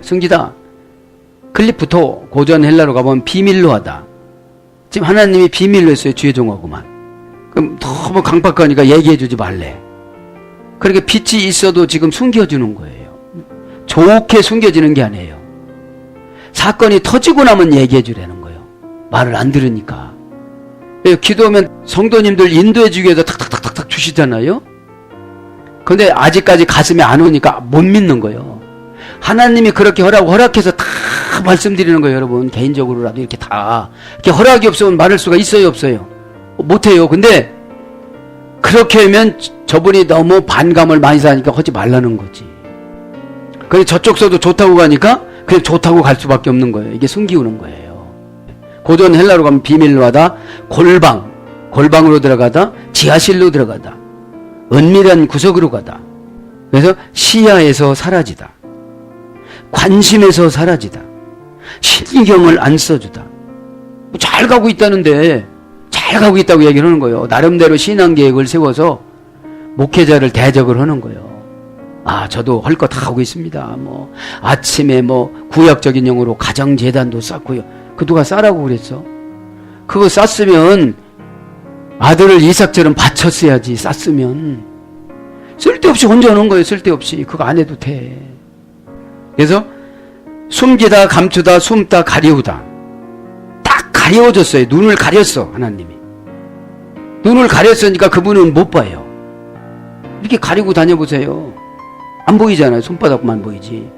승기다. 클립부터 고전 헬라로 가보면 비밀로 하다. 지금 하나님이 비밀로 했어요. 주의 종하고만. 그럼 너무 강박하니까 얘기해주지 말래. 그렇게 빛이 있어도 지금 숨겨주는 거예요. 좋게 숨겨지는 게 아니에요. 사건이 터지고 나면 얘기해주라는 거예요. 말을 안 들으니까. 예, 기도하면 성도님들 인도해주기 위해서 탁탁탁탁탁 주시잖아요. 근데 아직까지 가슴에 안 오니까 못 믿는 거예요. 하나님이 그렇게 허락, 허락해서 다 말씀드리는 거예요, 여러분. 개인적으로라도 이렇게 다. 이렇게 허락이 없으면 말할 수가 있어요, 없어요? 못해요. 근데, 그렇게 하면 저분이 너무 반감을 많이 사니까 하지 말라는 거지. 그래, 저쪽서도 좋다고 가니까 그냥 좋다고 갈 수밖에 없는 거예요. 이게 숨기우는 거예요. 고전 헬라로 가면 비밀로 하다, 골방, 골방으로 들어가다, 지하실로 들어가다, 은밀한 구석으로 가다. 그래서 시야에서 사라지다. 관심에서 사라지다. 신경을 안 써주다. 뭐 잘 가고 있다는데 잘 가고 있다고 얘기를 하는 거예요. 나름대로 신앙 계획을 세워서 목회자를 대적을 하는 거예요. 아, 저도 할 거 다 하고 있습니다. 뭐 아침에 뭐 구역적인 용어로 가정 재단도 쌓고요. 그 누가 싸라고 그랬어? 그거 쌌으면 아들을 이삭처럼 바쳤어야지 쌌으면 쓸데없이 혼자 하는 거예요. 쓸데없이 그거 안 해도 돼. 그래서 숨기다 감추다 숨다 가리우다 딱 가려워졌어요. 눈을 가렸어 하나님이. 눈을 가렸으니까 그분은 못 봐요. 이렇게 가리고 다녀보세요. 안 보이잖아요. 손바닥만 보이지.